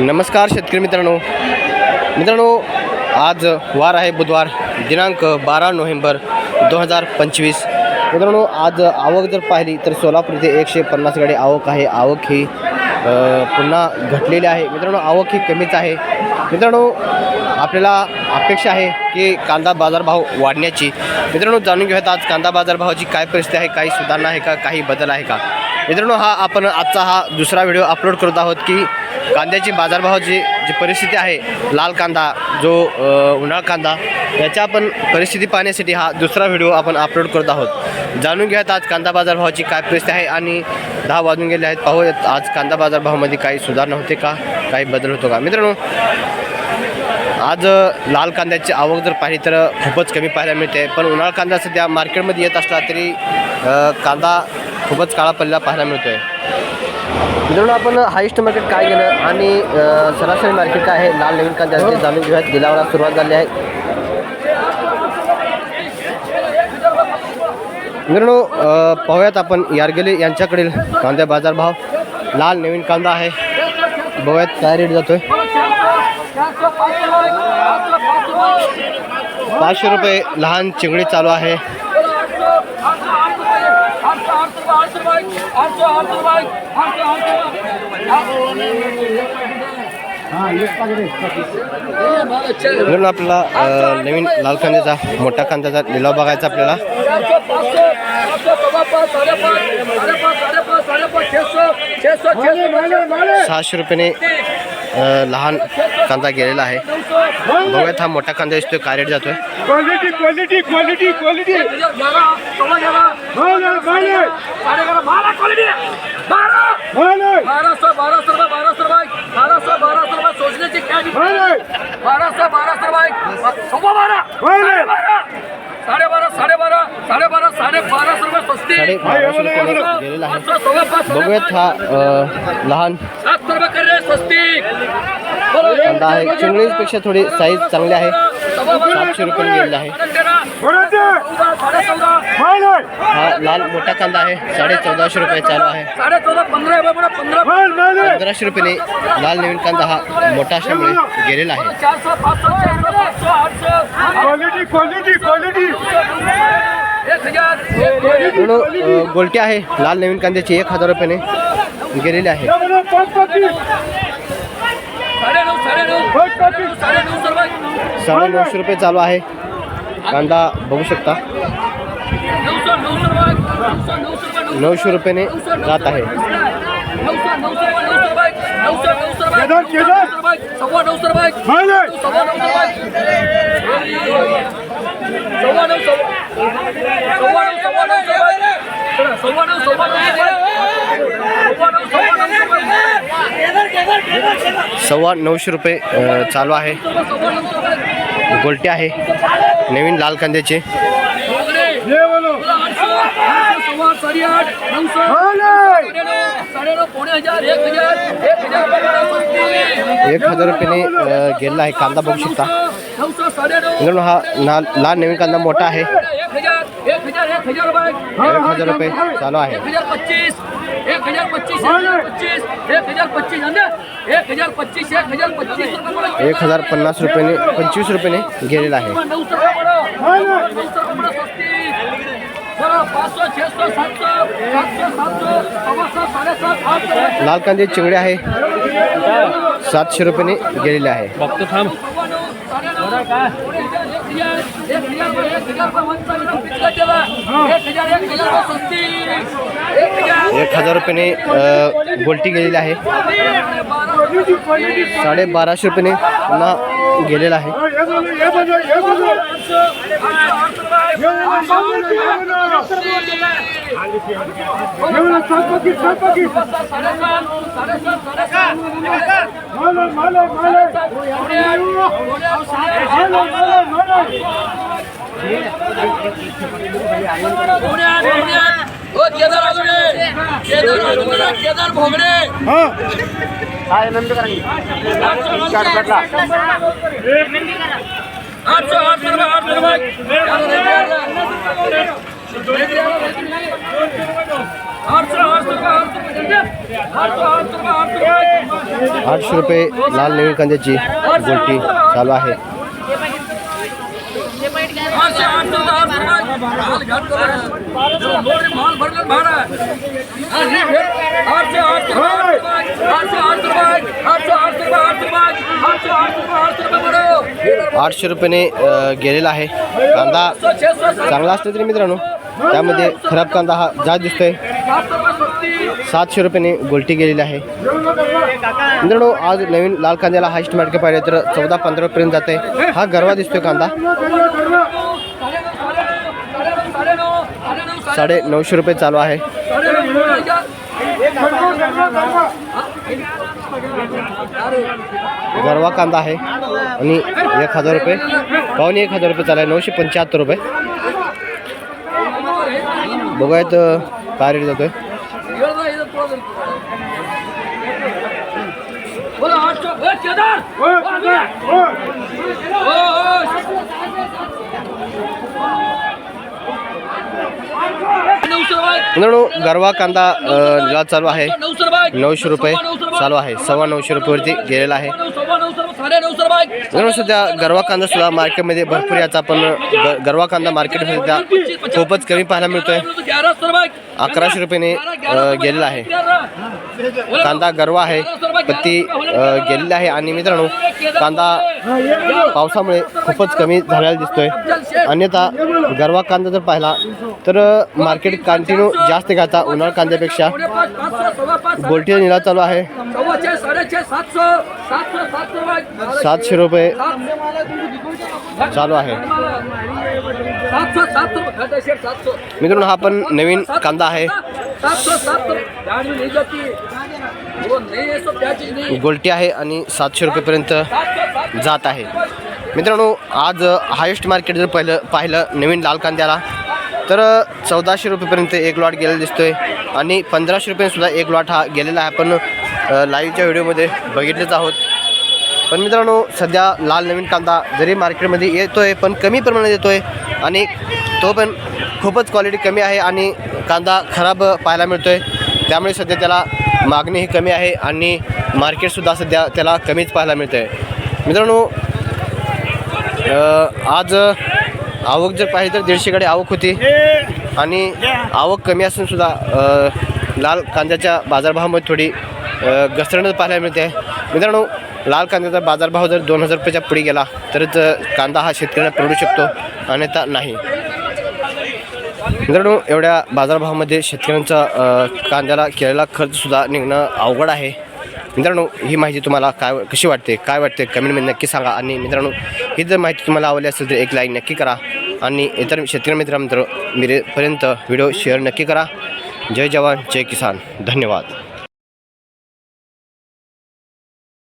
नमस्कार शेतकरी मित्रांनो. मित्रांनो आज वार आहे बुधवार दिनांक बारा नोव्हेंबर दोन हजार पंचवीस. मित्रांनो आज आवक जर पाहिली तर सोलापूर इथे एकशे पन्नास गाडी आवक आहे. आवक ही पुन्हा घटलेली आहे. मित्रांनो आवक ही कमीच आहे. मित्रांनो आपल्याला अपेक्षा आहे की कांदा बाजारभाव वाढण्याची. मित्रांनो जाणून घेऊयात आज कांदा बाजारभावाची काय परिस्थिती आहे काही सुधारणा आहे का काही बदल आहे का? मित्रांनो हा आपण आजचा हा दुसरा व्हिडिओ अपलोड करत आहोत की कांद्याची बाजारभावाची जी परिस्थिती आहे लाल कांदा जो उन्हाळ कांदा याच्या आपण परिस्थिती पाहण्यासाठी हा दुसरा व्हिडिओ आपण अपलोड करत आहोत. जाणून घ्यात आज कांदा बाजारभावाची काय परिस्थिती आहे आणि दहा वाजून गेले आहेत. पाहूयात आज कांदा बाजारभावामध्ये काही सुधारणा होते का? काही बदल होतो का? मित्रांनो आज लाल कांद्याची आवक जर पाहिली तर खूपच कमी पाहायला मिळते. पण उन्हाळ कांदा सध्या मार्केटमध्ये येत असला तरी कांदा खूपच काळा पडलेला पाहायला मिळतो आहे मित्रांनो आपण हायस्ट मार्केट काय गेलं? आणि सरासरी मार्केट काय आहे? लाल नवीन कांदा जाणून घेऊयात. दिलावाला सुरुवात झाली आहे. मित्रांनो पाहूयात आपण यारगेले यांच्याकडील कांद्या बाजारभाव. लाल नवीन कांदा आहे. बघूयात काय रेट जातोय. पाचशे रुपये लहान चिंगडी चालू आहे. मित्रांनो आपल्याला अ, नवीन लाल कांद्याचा मोठा कांद्याचा लिलाव बघायचा आपल्याला. सहाशे रुपयाने लहान कांदा गेलेला आहे. बघूयात हा मोठा कांदा दिसतोय काय रेट जातोय. क्वालिटी क्वालिटी क्वालिटी क्वालिटी बाराशे बाराशे रुपये बाराशे रुपये बाराशे बाराशे रुपये सोचण्याची काय माल आहे, बाराशे बाराशे रुपये सव्वा बारा. साडेबारा साडेबारा साडेबारा साडेबाराशे रुपये स्वस्ती गेलेला आहे. बघूयात हा लहान सात रुपये कांदा आहे. चिंगळीपेक्षा थोडी साईज चांगली आहे. सातशे रुपयाने गेलेला आहे. हा लाल मोठा कांदा आहे. साडे चौदाशे रुपये चालू आहे. रुपये. पंधराशे रुपयाने लाल नवीन कांदा हा मोठा असल्यामुळे गेलेला आहे. गोलटी आहे. लाल नवीन कांद्याची एक हजार रुपयाने गेलेली आहे. साडे नऊ नऊ नऊशे रुपये चालू आहे कांदा बघू शकता नऊशे रुपयाने जात आहे सव्वा सव्वा सव्वा नऊ सव्वा नऊशे रुपये चालू आहे. गोलटे आहे. नवीन लाल कांद्याचे. एक हजार रुपयाने गेलेला आहे कांदा बघू शकता. मित्रांनो हा ना लाल नवीन कांदा मोठा आहे एक हजार एक हजार एक हजार रुपये एक हजार रुपये चालू आहे एक हजार पच्चीस एक हजार पच्चीस एक हजार पच्चीस एक हजार पच्चीस है ना? एक हजार पच्चीस एक हजार पच्चीस रुपये पड़े. एक हजार पन्नास रुपयाने पंचवीस रुपयाने गेलेला आहे नऊ सौ रुपये पड़ो. नऊ सौ रुपये पड़ो सस्ती. बरं, पाचशे छेशे सातशे सातशे सातशे सव्वाशे साडेसात आठशे लाल कांदे चिंगडे आहे सातशे रुपयाने गेलेले आहे सव्वा नऊ, साडेनऊ, पुढे हजार, एक हजार, रुपये, रुपयाने गोलटी गेलेली आहे. साडे बाराशे रुपयाने पुन्हा गेलेला आहे. ये बोलो ये बोलो ये बोलो ये बोलो ये बोलो ये बोलो आठशे रुपये लाल आठ कांद्याची आठ चालू आहे. आठशे रुपयाने गेलेला आहे. कांदा चांगला असतो तरी मित्रांनो. त्यामध्ये खराब कांदा हा जात दिसतोय. सातशे रुपयाने गोलटी गेलेली आहे. मित्रांनो आज नवीन लाल कांद्याला हायस्ट मार्केट पाहिजे तर चौदा पंधरापर्यंत जाते हा गरवा दिसतोय कांदा. साडे नऊशे रुपये चालू आहे. गरवा कांदा आहे आणि एक हजार रुपये. पाहुणे एक हजार रुपये चालू आहे. नऊशे पंच्याहत्तर रुपये. बघूयात काय रेट जातोय. बोला आठशे ए, केदार ओ, ओ. नऊशे रुपये मित्रांनो गरवा कांदा चालू आहे. नऊशे रुपये चालू आहे. सव्वा नऊशे रुपयेवरती गेलेला आहे. सध्या गरवा कांदा सुद्धा मार्केटमध्ये भरपूर याचा आपण ग- गरवा कांदा मार्केटमध्ये सध्या खूपच कमी पाहायला मिळतोय. अकराशे रुपयाने गेलेला आहे. कांदा गरवा आहे. पत्ती गेलेली आहे. आणि मित्रांनो कांदा पावसामुळे खूपच कमी झालेला दिसतोय. अन्यथा गरवा कांदा जर पाहिला तर मार्केट कंटिन्यू जास्त घाता उन्हाळ कांद्यापेक्षा. पाच पाचशे गोलटीचा चालू आहे. सातशे रुपये चालू आहे. मित्रांनो हा पण नवीन कांदा आहे. गोलटी आहे आणि सातशे रुपयेपर्यंत जात आहे. मित्रांनो आज हायेस्ट मार्केट जर पाहिलं पाहिलं नवीन लाल कांद्याला तर चौदाशे रुपयेपर्यंत एक लॉट गेलेला दिसतोय आणि पंधराशे रुपयेसुद्धा एक लॉट हा गेलेला आहे. आपण लाईव्हच्या व्हिडिओमध्ये बघितलेच आहोत. पण मित्रांनो सध्या लाल नवीन कांदा जरी मार्केटमध्ये येतो आहे पण कमी प्रमाणात येतो आहे आणि तो पण खूपच क्वालिटी कमी आहे आणि कांदा खराब पाहायला मिळतो आहे त्यामुळे सध्या त्याला मागणी ही कमी आहे आणि मार्केटसुद्धा सध्या त्याला कमीच पाहायला मिळतं आहे मित्रांनो आज आवक जर पाहिजे तर दीडशेकडे आवक होती. आणि आवक कमी असूनसुद्धा लाल कांद्याच्या बाजारभावामध्ये थोडी घसरणच पाहायला मिळते. मित्रांनो लाल कांद्याचा बाजारभाव जर दोन हजार रुपयाच्या पुढे गेला तरच कांदा हा शेतकऱ्यांना परवडू शकतो अन्यथा नाही. मित्रांनो एवढ्या बाजारभावामध्ये शेतकऱ्यांचा कांद्याला केलेला खर्चसुद्धा निघणं अवघड आहे. मित्रांनो ही माहिती तुम्हाला काय कशी वाटते काय वाटते कमेंटमध्ये नक्की सांगा. आणि मित्रांनो ही जर माहिती तुम्हाला आवडली असेल तर एक लाईक नक्की करा. आणि इतर शेतकरी मित्रांमित्र मिरेपर्यंत व्हिडिओ शेअर नक्की करा. जय जवान जय किसान. धन्यवाद.